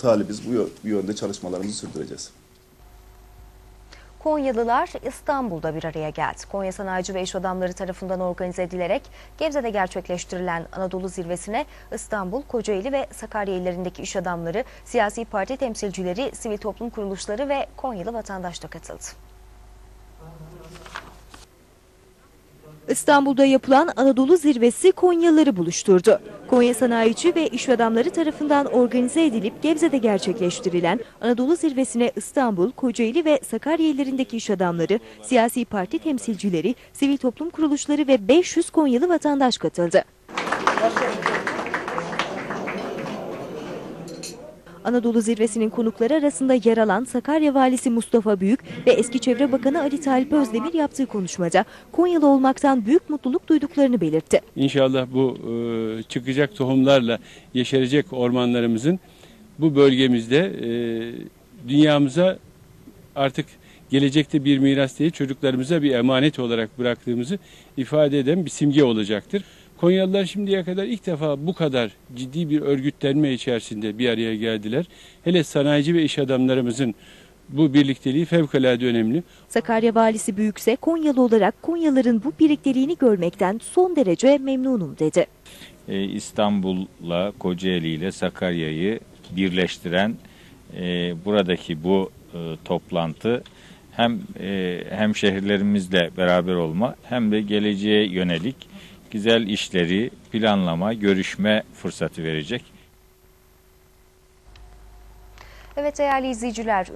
talibiz. Bu, yö- bu yönde çalışmalarımızı sürdüreceğiz. Konyalılar İstanbul'da bir araya geldi. Konya Sanayici ve İş Adamları tarafından organize edilerek Gebze'de gerçekleştirilen Anadolu Zirvesi'ne İstanbul, Kocaeli ve Sakarya illerindeki iş adamları, siyasi parti temsilcileri, sivil toplum kuruluşları ve Konyalı vatandaş da katıldı. İstanbul'da yapılan Anadolu Zirvesi Konyalıları buluşturdu. Konya Sanayici ve İş Adamları tarafından organize edilip Gebze'de gerçekleştirilen Anadolu Zirvesi'ne İstanbul, Kocaeli ve Sakarya illerindeki iş adamları, siyasi parti temsilcileri, sivil toplum kuruluşları ve 500 Konyalı vatandaş katıldı. Anadolu Zirvesi'nin konukları arasında yer alan Sakarya Valisi Mustafa Büyük ve eski Çevre Bakanı Ali Talip Özdemir yaptığı konuşmada Konyalı olmaktan büyük mutluluk duyduklarını belirtti. İnşallah bu e, çıkacak tohumlarla yeşerecek ormanlarımızın bu bölgemizde e, dünyamıza artık gelecekte bir miras değil çocuklarımıza bir emanet olarak bıraktığımızı ifade eden bir simge olacaktır. Konyalılar şimdiye kadar ilk defa bu kadar ciddi bir örgütlenme içerisinde bir araya geldiler. Hele sanayici ve iş adamlarımızın bu birlikteliği fevkalade önemli. Sakarya Valisi Büyükse Konyalı olarak Konyalıların bu birlikteliğini görmekten son derece memnunum dedi. e, İstanbul'la Kocaeli ile Sakarya'yı birleştiren e, buradaki bu e, toplantı hem e, hem şehirlerimizle beraber olma hem de geleceğe yönelik güzel işleri planlama, görüşme fırsatı verecek. Evet değerli izleyiciler